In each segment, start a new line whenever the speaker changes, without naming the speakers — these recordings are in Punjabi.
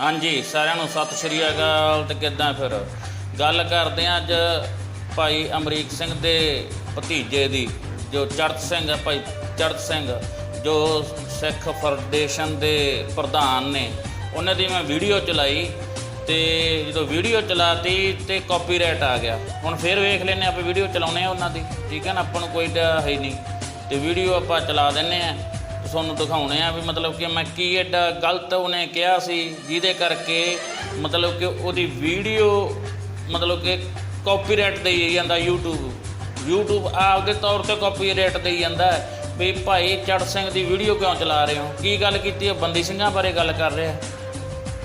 ਹਾਂਜੀ, ਸਾਰਿਆਂ ਨੂੰ ਸਤਿ ਸ਼੍ਰੀ ਅਕਾਲ ਤੇ ਕਿੱਦਾਂ ਫਿਰ? ਗੱਲ ਕਰਦੇ ਹਾਂ ਅੱਜ ਭਾਈ ਅਮਰੀਕ ਸਿੰਘ ਦੇ ਭਤੀਜੇ ਦੀ, ਜੋ ਚੜਤ ਸਿੰਘ ਹੈ ਭਾਈ ਚੜਤ ਸਿੰਘ, ਜੋ ਸਿੱਖ ਫਾਊਂਡੇਸ਼ਨ ਦੇ ਪ੍ਰਧਾਨ ਨੇ। ਉਹਨਾਂ ਦੀ ਮੈਂ ਵੀਡੀਓ ਚਲਾਈ ਤੇ ਜਦੋਂ ਵੀਡੀਓ ਚਲਾਤੀ ਤੇ ਕਾਪੀਰਾਈਟ ਆ ਗਿਆ। ਹੁਣ ਫਿਰ ਵੇਖ ਲੈਨੇ ਆਪਾਂ ਵੀਡੀਓ ਚਲਾਉਨੇ ਆ ਉਹਨਾਂ ਦੀ। ਠੀਕ ਹੈ ਨਾ, ਆਪਾਂ ਨੂੰ ਕੋਈ ਡਾ ਹੈ ਨਹੀਂ। ਤੇ ਵੀਡੀਓ ਆਪਾਂ ਚਲਾ ਦਿੰਨੇ ਆ। ਤੁਹਾਨੂੰ ਦਿਖਾਉਣੇ ਆ ਵੀ ਮਤਲਬ ਕਿ ਮੈਂ ਕੀ ਐਡਾ ਗਲਤ ਉਹਨੇ ਕਿਹਾ ਸੀ, ਜਿਹਦੇ ਕਰਕੇ ਮਤਲਬ ਕਿ ਉਹਦੀ ਵੀਡੀਓ ਮਤਲਬ ਕਿ ਕਾਪੀਰਾਈਟ ਦੇਈ ਜਾਂਦਾ YouTube YouTube ਆਪਦੇ ਤੌਰ ਤੇ ਕਾਪੀਰਾਈਟ ਦੇਈ ਜਾਂਦਾ ਵੀ ਭਾਈ ਚੜ ਸਿੰਘ ਦੀ ਵੀਡੀਓ ਕਿਉਂ ਚਲਾ ਰਹੇ ਹੋ? ਕੀ ਗੱਲ ਕੀਤੀ ਹੈ? ਬੰਦੀ ਸਿੰਘਾਂ ਬਾਰੇ ਗੱਲ ਕਰ ਰਿਹਾ।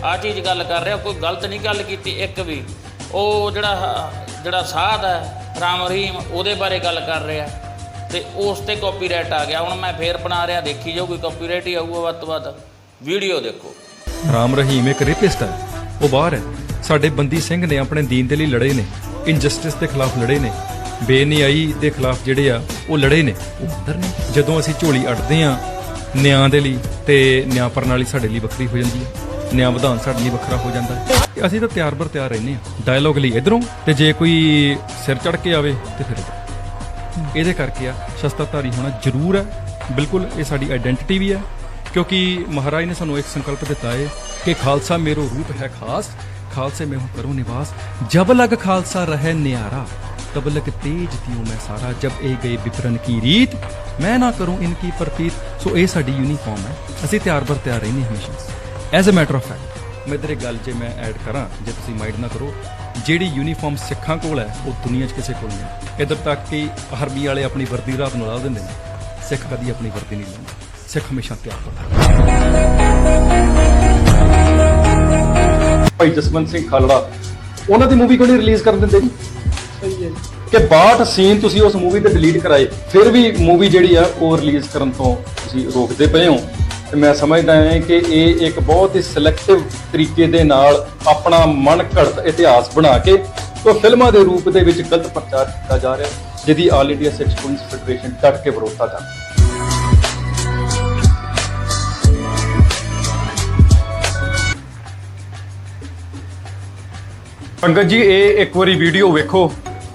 ਆ ਚੀਜ਼ ਗੱਲ ਕਰ ਰਿਹਾ, ਕੋਈ ਗਲਤ ਨਹੀਂ ਗੱਲ ਕੀਤੀ ਇੱਕ ਵੀ। ਉਹ ਜਿਹੜਾ ਜਿਹੜਾ ਸਾਧ ਹੈ, ਰਾਮ ਰਹੀਮ, ਉਹਦੇ ਬਾਰੇ ਗੱਲ ਕਰ ਰਿਹਾ। ਤੇ ਉਸ ਤੇ ਕਾਪੀਰਾਈਟ ਆ ਗਿਆ। ਹੁਣ ਮੈਂ ਫੇਰ ਬਣਾ ਰਿਹਾ, ਦੇਖੀ ਜਾਓ ਕੋਈ ਕਾਪੀਰਾਈਟ ਹੀ ਆਊਗਾ ਵੱਧ ਤੋਂ ਵੱਧ। ਵੀਡੀਓ ਦੇਖੋ।
ਰਾਮ ਰਹੀਮ ਇੱਕ ਰੇਪਿਸਟ ਹੈ। ਉਹ ਬਾਹਰ ਹੈ। ਸਾਡੇ ਬੰਦੀ ਸਿੰਘ ਨੇ ਆਪਣੇ ਦੀਨ ਦੇ ਲਈ ਲੜੇ ਨੇ। ਇਨਜਸਟਿਸ ਦੇ ਖਿਲਾਫ ਲੜੇ ਨੇ। ਬੇਨਿਆਈ ਦੇ ਖਿਲਾਫ ਜਿਹੜੇ ਆ, ਉਹ ਲੜੇ ਨੇ। ਉਹ ਅੰਦਰ ਨੇ। ਜਦੋਂ ਅਸੀਂ ਝੋਲੀ ਅੜਦੇ ਆ ਨਿਆਂ ਦੇ ਲਈ ਤੇ ਨਿਆਂ ਪ੍ਰਣਾਲੀ ਸਾਡੇ ਲਈ ਵੱਖਰੀ ਹੋ ਜਾਂਦੀ ਹੈ। ਨਿਆਂ ਵਿਧਾਨ ਸਾਡੇ ਲਈ ਵੱਖਰਾ ਹੋ ਜਾਂਦਾ ਹੈ। ਅਸੀਂ ਤਾਂ ਤਿਆਰ ਬਰ ਤਿਆਰ ਰਹਿੰਦੇ ਆ ਡਾਇਲੋਗ ਲਈ ਇਧਰੋਂ ਤੇ ਜੇ ਕੋਈ ਸਿਰ ਚੜ ਕੇ ਆਵੇ ਤੇ ਫਿਰ ਇੱਧਰੋਂ। ਇਹਦੇ ਕਰਕੇ ਆ ਸ਼ਸਤਰਧਾਰੀ ਹੋਣਾ ਜ਼ਰੂਰ ਹੈ। ਬਿਲਕੁਲ ਇਹ ਸਾਡੀ ਆਇਡੈਂਟੀਟੀ ਵੀ ਹੈ। ਕਿਉਂਕਿ ਮਹਾਰਾਜ ਨੇ ਸਾਨੂੰ ਇੱਕ ਸੰਕਲਪ ਦਿੱਤਾ ਹੈ ਕਿ ਖਾਲਸਾ ਮੇਰੋ ਰੂਪ ਹੈ ਖਾਸ, ਖਾਲਸੇ ਮੈਂ ਹੂੰ ਕਰੋ ਨਿਵਾਸ। ਜਬ ਲਗ ਖਾਲਸਾ ਰਹੇ ਨਿਆਰਾ, ਤਬ ਲਗ ਤੇਜ ਤਿਉ ਮੈਂ ਸਾਰਾ। ਜਬ ਇਹ ਗਏ ਵਿਪਰਨ ਕੀ ਰੀਤ, ਮੈਂ ਨਾ ਕਰੂੰ ਇਨ ਕੀ ਪ੍ਰਤੀਤ। ਸੋ ਇਹ ਸਾਡੀ ਯੂਨੀਫਾਰਮ ਹੈ। ਅਸੀਂ ਤਿਆਰ ਬਰ ਤਿਆਰ ਰਹਿੰਦੇ ਹਮੇਸ਼ਾ। As a matter of fact ਮੈਂ ਤੇਰੇ ਗੱਲ ਜੇ ਮੈਂ ਐਡ ਕਰਾਂ, ਜੇ ਤੁਸੀਂ ਮਾਈਂਡ ਨਾ ਕਰੋ ਜਿਹੜੀ ਯੂਨੀਫਾਰਮ ਸਿੱਖਾਂ ਕੋਲ ਹੈ, ਉਹ ਦੁਨੀਆ 'ਚ ਕਿਸੇ ਕੋਲ ਨਹੀਂ। ਇਧਰ ਤੱਕ ਕਿ ਆਰਮੀ ਵਾਲੇ ਆਪਣੀ ਵਰਦੀ ਰਾਤ ਨੂੰ ਲਾ ਦਿੰਦੇ ਨੇ। ਸਿੱਖ ਕਦੀ ਆਪਣੀ ਵਰਦੀ ਨਹੀਂ ਲਾਉਂਦੇ। ਸਿੱਖ ਹਮੇਸ਼ਾ ਤਿਆਰ ਹੁੰਦਾ
ਭਾਈ ਜਸਵੰਤ ਸਿੰਘ ਖਾਲੜਾ, ਉਹਨਾਂ ਦੀ ਮੂਵੀ ਕਿਉਂ ਨਹੀਂ ਰਿਲੀਜ਼ ਕਰਨ ਦਿੰਦੇ? ਜੀ ਸਹੀ ਹੈ ਕਿ 62 ਸੀਨ ਤੁਸੀਂ ਉਸ ਮੂਵੀ ਤੇ ਡਿਲੀਟ ਕਰਾਏ, ਫਿਰ ਵੀ ਮੂਵੀ ਜਿਹੜੀ ਆ, ਉਹ ਰਿਲੀਜ਼ ਕਰਨ ਤੋਂ ਤੁਸੀਂ ਰੋਕਦੇ ਪਏ ਹੋ। ਤੇ ਮੈਂ ਸਮਝਦਾ ਹਾਂ ਕਿ ਇਹ ਇੱਕ ਬਹੁਤ ਹੀ ਸਿਲੈਕਟਿਵ ਤਰੀਕੇ ਦੇ ਨਾਲ ਆਪਣਾ ਮਨ ਘੜਤ ਇਤਿਹਾਸ ਬਣਾ ਕੇ ਉਹ ਫਿਲਮਾਂ ਦੇ ਰੂਪ ਦੇ ਵਿੱਚ ਗਲਤ ਪ੍ਰਚਾਰ ਕੀਤਾ ਜਾ ਰਿਹਾ, ਜਿਹਦੀ all India Sikh police federation ਡਟ ਕੇ ਵਿਰੋਧਤਾ ਕਰਦੀ। ਪੰਕਜ ਜੀ, ਇਹ ਇੱਕ ਵਾਰੀ ਵੀਡੀਓ ਵੇਖੋ।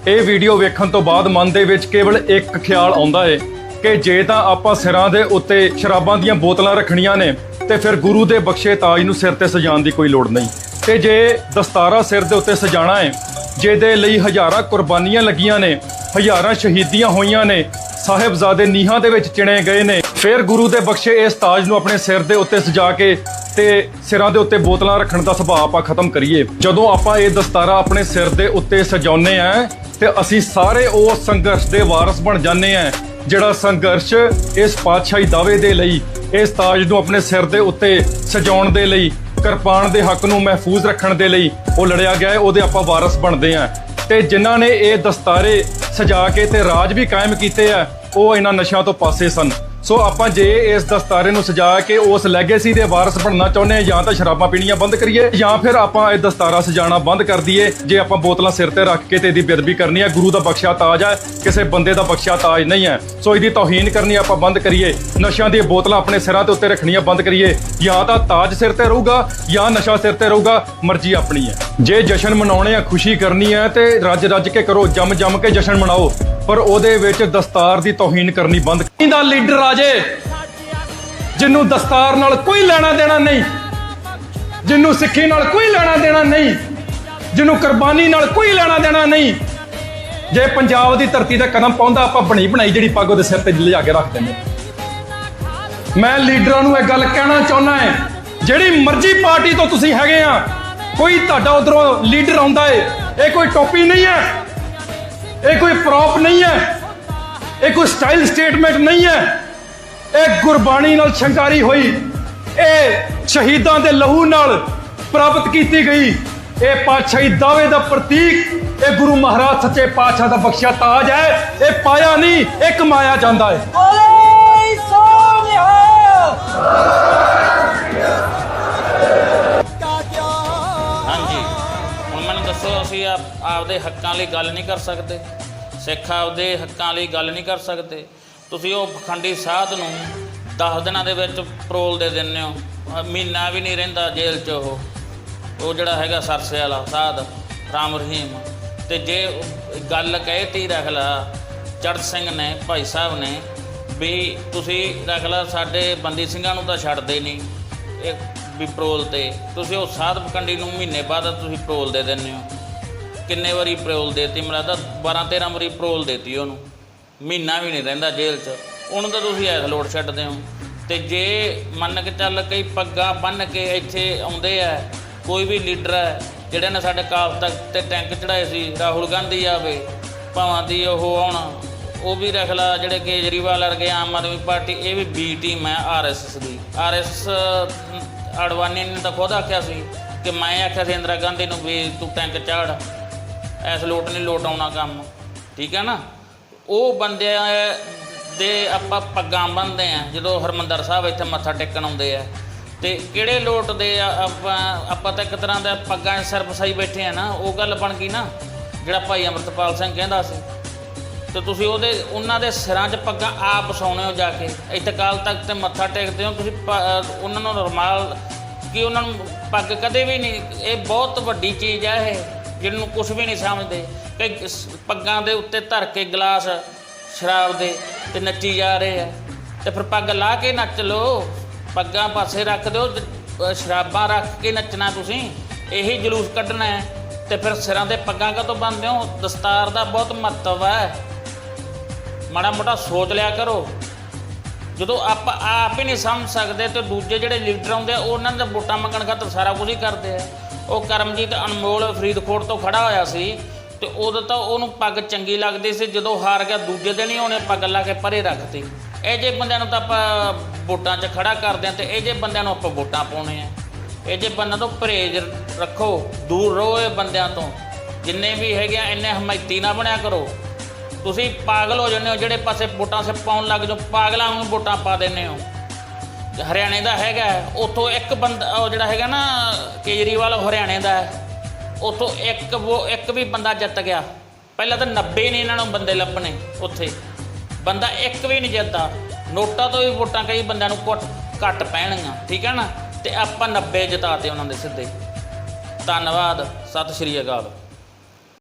ਇਹ ਵੀਡੀਓ ਵੇਖਣ ਤੋਂ ਬਾਅਦ ਮਨ ਦੇ ਵਿੱਚ ਕੇਵਲ ਇੱਕ ਖਿਆਲ ਆਉਂਦਾ ਏ ਕਿ ਜੇ ਤਾਂ ਆਪਾਂ ਸਿਰਾਂ ਦੇ ਉੱਤੇ ਸ਼ਰਾਬਾਂ ਦੀਆਂ ਬੋਤਲਾਂ ਰੱਖਣੀਆਂ ਨੇ, ਤੇ ਫਿਰ ਗੁਰੂ ਦੇ ਬਖਸ਼ੇ ਤਾਜ ਨੂੰ ਸਿਰ ਤੇ ਸਜਾਉਣ ਦੀ ਕੋਈ ਲੋੜ ਨਹੀਂ। ਤੇ ਜੇ ਦਸਤਾਰਾ ਸਿਰ ਦੇ ਉੱਤੇ ਸਜਾਣਾ ਹੈ, ਜਿਹਦੇ ਲਈ ਹਜ਼ਾਰਾਂ ਕੁਰਬਾਨੀਆਂ ਲੱਗੀਆਂ ਨੇ, ਹਜ਼ਾਰਾਂ ਸ਼ਹੀਦੀਆਂ ਹੋਈਆਂ ਨੇ, ਸਾਹਿਬਜ਼ਾਦੇ ਨੀਹਾਂ ਦੇ ਵਿੱਚ ਚਿਣੇ ਗਏ ਨੇ, ਫਿਰ ਗੁਰੂ ਦੇ ਬਖਸ਼ੇ ਇਸ ਤਾਜ ਨੂੰ ਆਪਣੇ ਸਿਰ ਦੇ ਉੱਤੇ ਸਜਾ ਕੇ ਤੇ ਸਿਰਾਂ ਦੇ ਉੱਤੇ ਬੋਤਲਾਂ ਰੱਖਣ ਦਾ ਸੁਭਾਅ ਆਪਾਂ ਖਤਮ ਕਰੀਏ। ਜਦੋਂ ਆਪਾਂ ਇਹ ਦਸਤਾਰਾ ਆਪਣੇ ਸਿਰ ਦੇ ਉੱਤੇ ਸਜਾਉਨੇ ਆ ਤੇ ਅਸੀਂ ਸਾਰੇ ਉਹ ਸੰਘਰਸ਼ ਦੇ ਵਾਰਸ ਬਣ ਜਾਂਦੇ ਆ ਜਿਹੜਾ ਸੰਘਰਸ਼ ਇਸ ਪਾਤਸ਼ਾਹੀ ਦਾਅਵੇ ਦੇ ਲਈ ਇਸ ਤਾਜ ਨੂੰ ਆਪਣੇ ਸਿਰ ਦੇ ਉੱਤੇ ਸਜਾਉਣ ਦੇ ਲਈ ਕਿਰਪਾਨ ਦੇ ਹੱਕ ਨੂੰ ਮਹਿਫੂਜ਼ ਰੱਖਣ ਦੇ ਲਈ ਉਹ ਲੜਿਆ ਗਿਆ ਹੈ, ਉਹਦੇ ਆਪਾਂ ਵਾਰਸ ਬਣਦੇ ਆ ਤੇ ਜਿਨ੍ਹਾਂ ਨੇ ਇਹ ਦਸਤਾਰੇ ਸਜਾ ਕੇ ਤੇ ਰਾਜ ਵੀ ਕਾਇਮ ਕੀਤੇ ਆ ਉਹ ਇਹਨਾਂ ਨਸ਼ਿਆਂ ਤੋਂ ਪਾਸੇ ਸਨ। ਸੋ ਆਪਾਂ ਜੇ ਇਸ ਦਸਤਾਰੇ ਨੂੰ ਸਜਾ ਕੇ ਉਸ ਲੈਗੇਸੀ ਦੇ ਵਾਰਸ ਬਣਨਾ ਚਾਹੁੰਦੇ ਹਾਂ, ਜਾਂ ਤਾਂ ਸ਼ਰਾਬਾਂ ਪੀਣੀਆਂ ਬੰਦ ਕਰੀਏ, ਜਾਂ ਫਿਰ ਆਪਾਂ ਇਹ ਦਸਤਾਰਾ ਸਜਾਣਾ ਬੰਦ ਕਰ ਦਈਏ। ਜੇ ਆਪਾਂ ਬੋਤਲਾਂ ਸਿਰ ਤੇ ਰੱਖ ਕੇ ਤੇ ਇਹਦੀ ਬੇਅਦਬੀ ਕਰਨੀ ਹੈ, ਗੁਰੂ ਦਾ ਬਖਸ਼ਿਆ ਤਾਜ ਹੈ, ਕਿਸੇ ਬੰਦੇ ਦਾ ਬਖਸ਼ਿਆ ਤਾਜ ਨਹੀਂ ਹੈ। ਸੋ ਇਹਦੀ ਤੋਹੀਨ ਕਰਨੀ ਆਪਾਂ ਬੰਦ ਕਰੀਏ, ਨਸ਼ਿਆਂ ਦੀਆਂ ਬੋਤਲਾਂ ਆਪਣੇ ਸਿਰਾਂ ਦੇ ਉੱਤੇ ਰੱਖਣੀਆਂ ਬੰਦ ਕਰੀਏ, ਜਾਂ ਤਾਂ ਤਾਜ ਸਿਰ ਤੇ ਰਹੂਗਾ, ਜਾਂ ਨਸ਼ਾ ਸਿਰ ਤੇ ਰਹੂਗਾ, ਮਰਜ਼ੀ ਆਪਣੀ ਹੈ। ਜੇ ਜਸ਼ਨ ਮਨਾਉਣੇ ਆ, ਖੁਸ਼ੀ ਕਰਨੀ ਹੈ, ਤੇ ਰੱਜ ਰੱਜ ਕੇ ਕਰੋ ਜੰਮ ਜੰਮ ਕੇ ਜਸ਼ਨ ਮਨਾਓ। ਪਰ ਉਹਦੇ ਵਿੱਚ ਦਸਤਾਰ ਦੀ ਤੋਹੀਨ ਕਰਨੀ ਬੰਦ ਦਾ ਲੀਡਰ ਆ ਜੇ, ਜਿਹਨੂੰ ਦਸਤਾਰ ਨਾਲ ਕੋਈ ਲੈਣਾ ਦੇਣਾ ਨਹੀਂ, ਜਿਹਨੂੰ ਸਿੱਖੀ ਨਾਲ ਕੋਈ ਲੈਣਾ ਦੇਣਾ ਨਹੀਂ, ਜਿਹਨੂੰ ਕੁਰਬਾਨੀ ਨਾਲ ਕੋਈ ਲੈਣਾ ਦੇਣਾ ਨਹੀਂ, ਜੇ ਪੰਜਾਬ ਦੀ ਧਰਤੀ ਤੇ ਕਦਮ ਪਾਉਂਦਾ, ਆਪਾਂ ਬਣੀ ਬਣਾਈ ਜਿਹੜੀ ਪੱਗ ਉਹਦੇ ਸਿਰ ਤੇ ਲਿਜਾ ਕੇ ਰੱਖ ਦਿੰਦੇ। ਮੈਂ ਲੀਡਰਾਂ ਨੂੰ ਇਹ ਗੱਲ ਕਹਿਣਾ ਚਾਹੁੰਦਾ ਹੈ, ਜਿਹੜੀ ਮਰਜ਼ੀ ਪਾਰਟੀ ਤੋਂ ਤੁਸੀਂ ਹੈਗੇ ਆ, ਕੋਈ ਤੁਹਾਡਾ ਉਧਰੋਂ ਲੀਡਰ ਆਉਂਦਾ ਏ, ਇਹ ਕੋਈ ਟੋਪੀ ਨਹੀਂ ਹੈ। ਇਹ ਕੋਈ ਪ੍ਰੋਪ ਨਹੀਂ ਹੈ। ਇਹ ਕੋਈ ਸਟਾਈਲ ਸਟੇਟਮੈਂਟ ਨਹੀਂ ਹੈ। ਇਹ ਗੁਰਬਾਣੀ ਨਾਲ ਸ਼ੰਕਾਰੀ ਹੋਈ। ਇਹ ਸ਼ਹੀਦਾਂ ਦੇ ਲਹੂ ਨਾਲ ਪ੍ਰਾਪਤ ਕੀਤੀ ਗਈ। ਇਹ ਪਾਤਸ਼ਾਹੀ ਦਾਅਵੇ ਦਾ ਪ੍ਰਤੀਕ, ਇਹ ਗੁਰੂ ਮਹਾਰਾਜ ਸੱਚੇ ਪਾਤਸ਼ਾਹ ਦਾ ਬਖਸ਼ਿਆ ਤਾਜ ਹੈ। ਇਹ ਪਾਇਆ ਨਹੀਂ ਇਹ ਕਮਾਇਆ ਜਾਂਦਾ ਹੈ।
ਬੋਲੇ ਸੋਨਿਹਾ
ਅਸੀਂ ਆਪ- ਆਪਦੇ ਹੱਕਾਂ ਲਈ ਗੱਲ ਨਹੀਂ ਕਰ ਸਕਦੇ। ਸਿੱਖ ਆਪਦੇ ਹੱਕਾਂ ਲਈ ਗੱਲ ਨਹੀਂ ਕਰ ਸਕਦੇ। ਤੁਸੀਂ ਉਹ ਪਖੰਡੀ ਸਾਧ ਨੂੰ 10 ਦਿਨਾਂ ਦੇ ਵਿੱਚ ਪਰੋਲ ਦੇ ਦਿੰਦੇ ਹੋ। ਮਹੀਨਾ ਵੀ ਨਹੀਂ ਰਹਿੰਦਾ ਜੇਲ੍ਹ 'ਚ ਉਹ। ਉਹ ਜਿਹੜਾ ਹੈਗਾ ਸਰਸੇ ਵਾਲਾ ਸਾਧ, ਰਾਮ ਰਹੀਮ। ਤੇ ਜੇ ਗੱਲ ਕਹੇ ਤੀ ਰੱਖ ਲਾ ਚੜ੍ਹ ਸਿੰਘ ਨੇ, ਭਾਈ ਸਾਹਿਬ ਨੇ, ਵੀ ਤੁਸੀਂ ਰੱਖ ਲਾ ਸਾਡੇ ਬੰਦੀ ਸਿੰਘਾਂ ਨੂੰ ਤਾਂ ਛੱਡਦੇ ਨਹੀਂ। ਇਹ ਵੀ ਪਰੋਲ ਤੇ। ਤੁਸੀਂ ਉਹ ਸਾਧ ਕੰਡੀ ਨੂੰ ਮਹੀਨੇ ਬਾਅਦ ਤੁਸੀਂ ਪਰੋਲ ਦੇ ਦਿੰਦੇ ਹੋ। ਕਿੰਨੇ ਵਾਰੀ ਪਰੋਲ ਦੇਤੀ? ਮੈਨੂੰ ਲੱਗਦਾ 12 13 ਵਾਰੀ ਪਰੋਲ ਦੇਤੀ ਉਹਨੂੰ। ਮਹੀਨਾ ਵੀ ਨਹੀਂ ਰਹਿੰਦਾ ਜੇਲ੍ਹ 'ਚ। ਉਹਨੂੰ ਤਾਂ ਤੁਸੀਂ ਐਸ ਲੋੜ ਛੱਡਦੇ ਹੋ। ਤੇ ਜੇ ਮੰਨ ਕੇ ਚੱਲ ਕਈ ਪੱਗਾਂ ਬੰਨ ਕੇ ਇੱਥੇ ਆਉਂਦੇ ਆ, ਕੋਈ ਵੀ ਲੀਡਰ ਹੈ ਜਿਹੜੇ ਨੇ ਸਾਡੇ ਕਾਲ ਤੱਕ ਤੇ ਟੈਂਕ ਚੜਾਏ ਸੀ, ਰਾਹੁਲ ਗਾਂਧੀ ਆਵੇ, ਭਾਵਾਂ ਦੀ ਉਹ ਆਉਣ, ਉਹ ਵੀ ਰੱਖ ਲਾ ਜਿਹੜੇ ਕੇਜਰੀਵਾਲ ਵਰਗੇ ਆਮ ਆਦਮੀ ਪਾਰਟੀ, ਇਹ ਵੀ ਬੀ ਟੀਮ ਹੈ ਆਰਐਸਐਸ ਦੀ। ਆਰਐਸਐਸ ਅਡਵਾਨੀ ਨੇ ਤਾਂ ਖੁਦ ਆਖਿਆ ਸੀ ਕਿ ਮੈਂ ਆਖਿਆ ਸੀ ਇੰਦਰਾ ਗਾਂਧੀ ਨੂੰ ਵੀ ਤੂੰ ਟੈਂਕ ਚਾੜ ਐਸ ਲੋਟ ਨਹੀਂ ਲੋਟ ਆਉਣਾ ਕੰਮ, ਠੀਕ ਹੈ ਨਾ? ਉਹ ਬੰਦਿਆਂ ਦੇ ਆਪਾਂ ਪੱਗਾਂ ਬੰਨਦੇ ਆ ਜਦੋਂ ਹਰਮੰਦਰ ਸਾਹਿਬ ਇੱਥੇ ਮੱਥਾ ਟੇਕਣ ਆਉਂਦੇ ਆ। ਤੇ ਕਿਹੜੇ ਲੋਟ ਦੇ ਆਪਾਂ ਆਪਾਂ ਤਾਂ ਇੱਕ ਤਰ੍ਹਾਂ ਦਾ ਪੱਗਾਂ ਸਿਰ ਫਸਾਈ ਬੈਠੇ ਆ ਨਾ, ਉਹ ਗੱਲ ਬਣ ਗਈ ਨਾ, ਜਿਹੜਾ ਭਾਈ ਅਮਰਤਪਾਲ ਸਿੰਘ ਕਹਿੰਦਾ ਸੀ। ਤੇ ਤੁਸੀਂ ਉਹਦੇ, ਉਹਨਾਂ ਦੇ ਸਿਰਾਂ 'ਚ ਪੱਗਾਂ ਆਪ ਵਸਾਉਣੇ ਹੋ ਜਾ ਕੇ। ਇੱਥੇ ਕਾਲ ਤੱਕ ਤੇ ਮੱਥਾ ਟੇਕਦੇ ਹੋ, ਤੁਸੀਂ ਪ- ਉਹਨਾਂ ਨੂੰ ਰੁਮਾਲ, ਕਿ ਉਹਨਾਂ ਨੂੰ ਪੱਗ ਕਦੇ ਵੀ ਨਹੀਂ, ਇਹ ਬਹੁਤ ਵੱਡੀ ਚੀਜ਼ ਹੈ ਇਹ। ਜਿਹਨੂੰ ਕੁਝ ਵੀ ਨਹੀਂ ਸਮਝਦੇ। ਕਿ ਪੱਗਾਂ ਦੇ ਉੱਤੇ ਧਰ ਕੇ ਗਲਾਸ ਸ਼ਰਾਬ ਦੇ ਤੇ ਨੱਚੀ ਜਾ ਰਹੇ ਆ। ਤੇ ਫਿਰ ਪੱਗ ਲਾ ਕੇ ਨੱਚ ਲਓ। ਪੱਗਾਂ ਪਾਸੇ ਰੱਖ ਦਿਓ ਸ਼ਰਾਬਾਂ ਰੱਖ ਕੇ ਨੱਚਣਾ ਤੁਸੀਂ। ਇਹੀ ਜਲੂਸ ਕੱਢਣਾ ਹੈ। ਤੇ ਫਿਰ ਸਿਰਾਂ ਤੇ ਪੱਗਾਂ ਕਦੋਂ ਬੰਨਦੇ ਹੋ? ਦਸਤਾਰ ਦਾ ਬਹੁਤ ਮਹੱਤਵ ਹੈ। ਮਾੜਾ ਮੋਟਾ ਸੋਚ ਲਿਆ ਕਰੋ। ਜਦੋਂ ਆਪਾਂ, ਆਪ ਹੀ ਨਹੀਂ ਸਮਝ ਸਕਦੇ ਤੇ ਦੂਜੇ ਜਿਹੜੇ ਲੀਡਰ ਆਉਂਦੇ ਆ, ਉਹਨਾਂ ਦਾ ਵੋਟਾਂ ਮੰਗਣ ਖਾਤਰ ਸਾਰਾ ਕੁਝ ਹੀ ਕਰਦੇ ਆ। ਉਹ ਕਰਮਜੀਤ ਅਨਮੋਲ ਫਰੀਦਕੋਟ ਤੋਂ ਖੜਾ ਹੋਇਆ ਸੀ ਤੇ ਉਦੋਂ ਤਾਂ ਉਹਨੂੰ ਪੱਗ ਚੰਗੀ ਲੱਗਦੀ ਸੀ, ਜਦੋਂ ਹਾਰ ਗਿਆ ਦੂਜੇ ਦਿਨ ਹੀ ਉਹਨੇ ਪੱਗ ਲਾ ਕੇ ਪਰੇ ਰੱਖਤੀ ਇਹ ਜੇ ਬੰਦਿਆਂ ਨੂੰ ਤਾਂ ਆਪਾਂ ਵੋਟਾਂ 'ਚ ਖੜਾ ਕਰਦੇ ਆ ਤੇ ਇਹ ਜੇ ਬੰਦਿਆਂ ਨੂੰ ਆਪਾਂ ਵੋਟਾਂ ਪਾਉਣੇ ਆ ਇਹ ਜੇ ਬੰਦਿਆਂ ਤੋਂ ਪਰਹੇਜ਼ ਰੱਖੋ, ਦੂਰ ਰਹੋ ਇਹ ਬੰਦਿਆਂ ਤੋਂ। ਜਿੰਨੇ ਵੀ ਹੈਗੇ ਆ, ਇੰਨੇ ਹਮਾਇਤੀ ਨਾ ਬਣਿਆ ਕਰੋ। ਤੁਸੀਂ ਪਾਗਲ ਹੋ ਜਾਂਦੇ ਹੋ, ਜਿਹੜੇ ਪਾਸੇ ਵੋਟਾਂ ਸੇ ਪਾਉਣ ਲੱਗ ਜਾਓ, ਪਾਗਲਾਂ ਨੂੰ ਵੋਟਾਂ ਪਾ ਦਿੰਦੇ ਹੋ। ਹਰਿਆਣੇ ਦਾ ਹੈਗਾ ਉਥੋਂ ਇੱਕ ਬੰਦਾ, ਉਹ ਜਿਹੜਾ ਹੈਗਾ ਨਾ, ਕੇਜਰੀਵਾਲ ਹਰਿਆਣੇ ਦਾ ਹੈ। ਉਥੋਂ ਇੱਕ ਉਹ ਇੱਕ ਵੀ ਬੰਦਾ ਜਿੱਤ ਗਿਆ। ਪਹਿਲਾਂ ਤਾਂ 90 ਨਹੀਂ ਇਹਨਾਂ ਨੂੰ ਬੰਦੇ ਲੱਭਣੇ ਉੱਥੇ। ਬੰਦਾ ਇੱਕ ਵੀ ਨਹੀਂ ਜਿੱਤਦਾ। ਨੋਟਾਂ ਤੋਂ ਵੀ ਵੋਟਾਂ ਕਈ ਬੰਦਿਆਂ ਨੂੰ ਘੱਟ ਘੱਟ ਪੈਣਗੀਆਂ, ਠੀਕ ਹੈ ਨਾ? ਤੇ ਆਪਾਂ 90 ਜਿਤਾਤੇ ਉਹਨਾਂ ਦੇ ਸਿੱਧੇ। ਧੰਨਵਾਦ, ਸਤਿ ਸ਼੍ਰੀ ਅਕਾਲ।